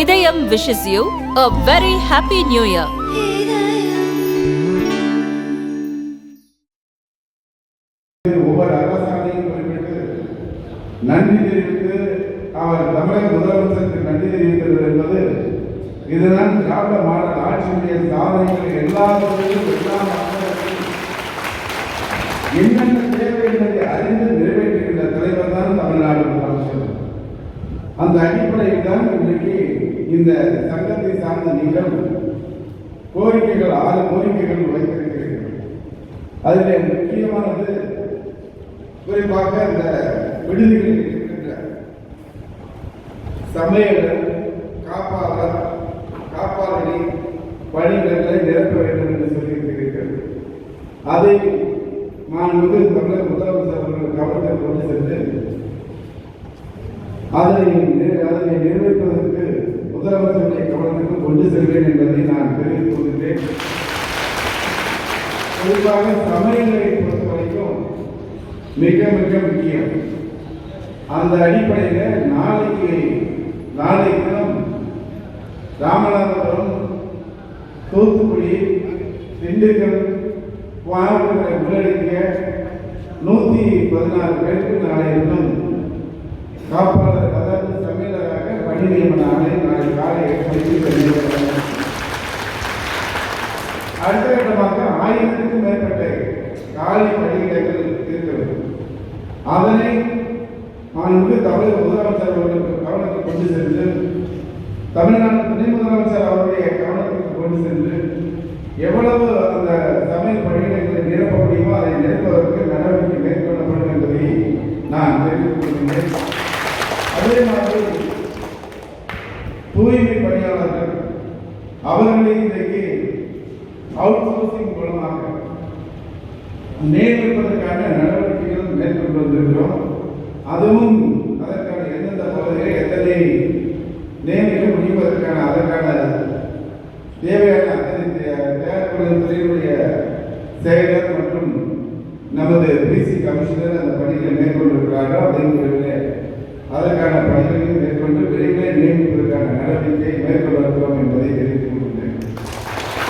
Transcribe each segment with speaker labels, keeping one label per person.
Speaker 1: Idhayam wishes you a very happy new year
Speaker 2: ஒவ்வொரு அரசாணையும் குறிப்பிட்டு நன்றி தெரிவித்து அவர் தமிழக முதலமைச்சருக்கு நன்றி தெரிவித்தது என்பது இதுதான் திராவிட மாடல் ஆட்சியுடைய சாதனைகள் எல்லா எல்லா என்னென்ன தேவை என்பதை அறிந்து நிறைவேற்றுகின்ற தலைவர் தான் தமிழ்நாடு முதலமைச்சர். அந்த அடிப்படையில் தான் இன்றைக்கு இந்த சங்கத்தை சார்ந்த நீங்கள் கோரிக்கைகள் ஆறு கோரிக்கைகள் வைத்திருக்கிறீர்கள் அதில் முக்கியமானது குறிப்பாக இந்த விடுதிகளில் இருக்கின்ற சமையலர் காப்பாளர் காப்பாளரை பணிகளை நிரப்ப வேண்டும் என்று சொல்லியிருக்கிறீர்கள். அதை மாண்புமிகு தமிழக முதலமைச்சர் அவர்கள் கவனத்தில் கொண்டு சென்று அதனை அதனை நிறைவேற்றுவதற்கு முதலமைச்சருடைய கவனத்துக்கு கொண்டு செல்வேன் என்பதை நான் தெரிவித்துக் கொள்கிறேன். குறிப்பாக சமையலை பொறுத்த வரைக்கும் மிக மிக முக்கியம். அந்த அடிப்படையில் நாளைக்கு நாளை தினம் ராமநாதபுரம் தூத்துக்குடி திண்டுக்கல் கோயம்புத்தூரை உள்ளடக்கிய நூற்றி பதினாறு பேருக்கு நாளை தினம் காப்பாளர் அதாவது சமையலராக பணி நியமன ஆணை நாளை காலை எட்டு மணிக்கு அடுத்த கட்டமாக ஆயிரத்துக்கும் மேற்பட்ட காலி பணியிடங்கள் இருக்கிறது அதனை மாண்புமிகு தமிழக முதலமைச்சர் அவர்களுக்கு கவனத்தில் கொண்டு சென்று தமிழ்நாடு துணை முதலமைச்சர் அவருடைய கவனத்திற்கு கொண்டு சென்று எவ்வளவு அந்த தமிழ் பணியிடங்களை நிரப்ப முடியுமோ அதை நிரப்புவதற்கு நடவடிக்கை மேற்கொள்ளப்படும் என்பதை நான் தெரிவித்துக் கொள்கிறேன் அதே மாதிரி தூய்மை பணியாளர்கள் அவர்களே இன்றைக்கு அவுட் சோர்சிங் மூலமாக நியமிப்பதற்கான நடவடிக்கைகள் மேற்கொண்டு வந்திருக்கிறோம். அதுவும் நடவடிக்கை மேற்கொள்ள இருக்கிறோம் என்பதை தெரிவித்துக் கொள்கிறேன்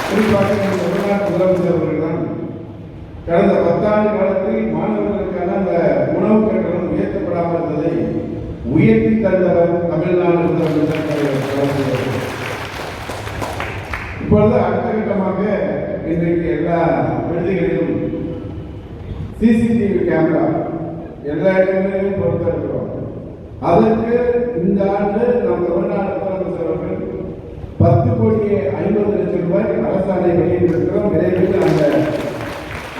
Speaker 2: குறிப்பாக தமிழ்நாடு தமிழ்நாட்டு முதலமைச்சர் அவர்கள் தான் கடந்த பத்தாண்டு காலத்தில் மாணவர்களுக்கான அந்த உணவு கட்டணம் உயர்த்தப்படாமல் இருந்ததை உயர்த்தி தந்தவர் தமிழ்நாடு முதலமைச்சர் இப்பொழுது அடுத்த கட்டமாக இன்றைக்கு எல்லா விடுதிகளிலும் சிசிடிவி கேமரா எல்லா இடங்களிலும் பொறுத்திருக்கிறோம் அதற்கு இந்த ஆண்டு நம் தமிழ்நாடு முதலமைச்சர் அவர்கள் பத்து கோடி ஐம்பது லட்சம் ரூபாய் அரசாணை வெளியிட்டிருக்கிறோம் விரைவில் அந்த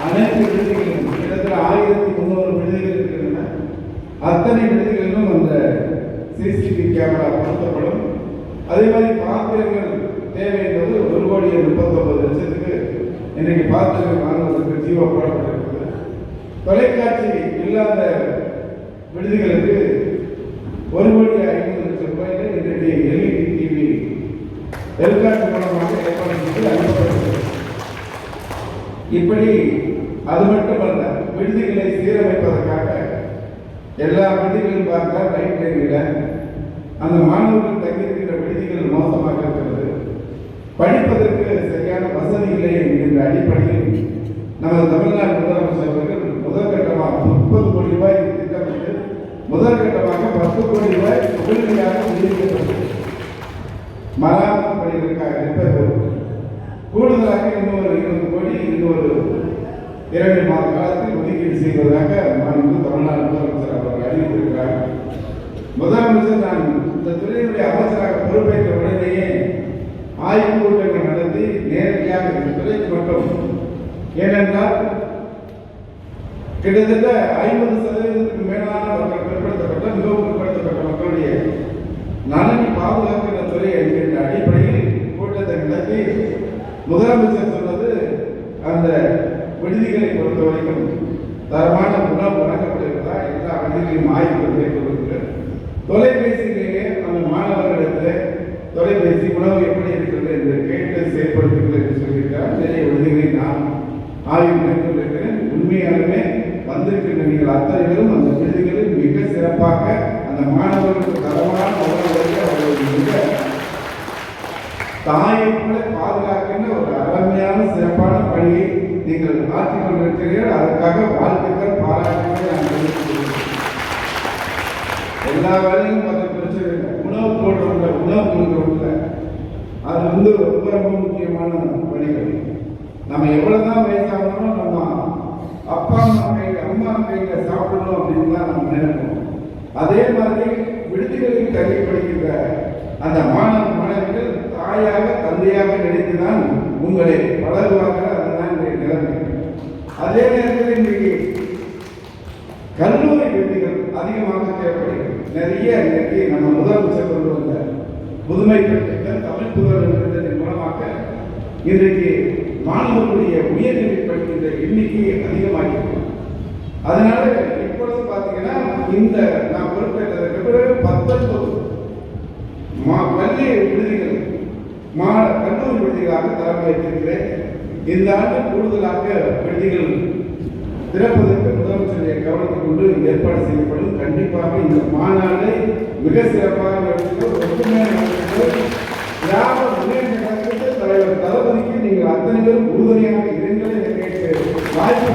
Speaker 2: அனைத்து விடுதிகளும் கிட்டத்தட்ட ஆயிரத்தி முந்நூறு விடுதிகள் இருக்கின்றன அத்தனை விடுதிகளிலும் அந்த சிசிடிவி கேமரா பொருத்தப்படும். அதே மாதிரி பாத்திரங்கள் தேவை என்பது ஒரு கோடி முப்பத்தொன்பது லட்சத்துக்கு இன்றைக்கு பாத்திரங்கள் வாங்குவதற்கு ஜீவோ போடப்பட்டிருக்கிறது தொலைக்காட்சி இல்லாத விடுதிகளுக்கு ஒரு கோடி ஐநூறு எல்காட் மூலமாக ஏற்பாடு செய்து அனுப்பப்பட்டது இப்படி அது மட்டுமல்ல விடுதிகளை சீரமைப்பதற்காக எல்லா விடுதிகளும் பார்த்தால் லைட் லைனில் அந்த மாணவர்கள் தங்கியிருக்கிற விடுதிகள் மோசமாக இருக்கிறது. படிப்பதற்கு சரியான வசதி இல்லை என்கின்ற அடிப்படையில் நமது தமிழ்நாடு முதலமைச்சர் அவர்கள் முதற்கட்டமாக முப்பது கோடி ரூபாய் திட்டமிட்டு முதற்கட்டமாக பத்து கோடி ரூபாய் உடனடியாக விடுவிக்கப்பட்டது. மராமத்து பணிகளுக்காக ரிப்பேர் கூடுதலாக இன்னொரு இருபது கோடி இன்னொரு இரண்டு மாத காலத்தில் ஒதுக்கீடு செய்வதாக மாநில தமிழ்நாடு முதலமைச்சர் அவர்கள் அறிவித்திருக்கிறார். முதலமைச்சர் நான் இந்த துறையினுடைய அமைச்சராக பொறுப்பேற்ற உடனேயே ஆய்வுக் கூட்டங்கள் நடத்தி நேரடியாக இந்த துறைக்கு மட்டும். ஏனென்றால் கிட்டத்தட்ட ஐம்பது சதவீதத்துக்கு மேலான தரமான உணவு வழங்கப்படுகிறதா? எல்லா அனைத்தையும் ஆய்வுகளை கொடுக்கிறேன் தொலைபேசியிலேயே அந்த மாணவர்களிடத்தில் தொலைபேசி உணவு எப்படி இருக்கிறது என்று கேட்டு செயல்படுத்துகிறது என்று சொல்லியிருக்கிறார். நிறைய விடுதிகளை நான் ஆய்வு மேற்கொண்டிருக்கிறேன். உண்மையாலுமே வந்திருக்கின்ற நீங்கள் அத்தனை அந்த விடுதிகளில் மிக சிறப்பாக அந்த மாணவர்களுக்கு தரமான உணவுகளுக்கு அவர்களுக்கு தாயை கூட பாதுகாக்கின்ற ஒரு அருமையான சிறப்பான பணியை நீங்கள் மாற்றிக் கொண்டிருக்கிறீர்கள் அதற்காக வாழ்த்துக்கள் பாராட்டுகள் நான் எல்லா வேலையும் பார்த்து பிரச்சனை இல்லை. உணவு போடுறவங்க உணவு கொடுக்குறவங்க அது வந்து ரொம்ப ரொம்ப முக்கியமான பணிகள். நம்ம எவ்வளவுதான் வயசாகணும் நம்ம அப்பா அம்மா கையில் அம்மா கையில் சாப்பிடணும் அப்படின்னு தான் நம்ம நினைப்போம். அதே மாதிரி விடுதிகளில் தங்கி படிக்கிற அந்த மாணவ மாணவிகள் தாயாக தந்தையாக நினைத்துதான் உங்களை வளர்வார்கள். அதே நேரத்தில் இன்றைக்கு கல்லூரி விடுதிகள் அதிகமாக தேவைப்படுகிறது. நிறைய இன்றைக்கு நம்ம முதலமைச்சர் கொண்டு வந்த புதுமை திட்டம் தமிழ் புதல்வன் மூலமாக இன்றைக்கு மாணவர்களுடைய உயர்நிலை படிக்கின்ற எண்ணிக்கை அதிகமாகி அதனால இப்பொழுது பார்த்தீங்கன்னா இந்த நான் பொறுப்பேற்றதற்கு பிறகு பத்தொன்பது மா பள்ளி விடுதிகள் மா கல்லூரி விடுதிகளாக தலைமையேற்றிருக்கிறேன் இந்த ஆண்டு கூடுதலாக விடுதிகள் திறப்பதற்கு முதலமைச்சருடைய கவனத்தை கொண்டு ஏற்பாடு செய்யப்படும். கண்டிப்பாக இந்த மாநாடு மிக சிறப்பாக கிராம முன்னேற்ற கழகத்தில் தலைவர் தளபதிக்கு நீங்கள் அத்தனை பேரும் உறுதுணையாக இருங்கள் என கேட்டு வாய்ப்பு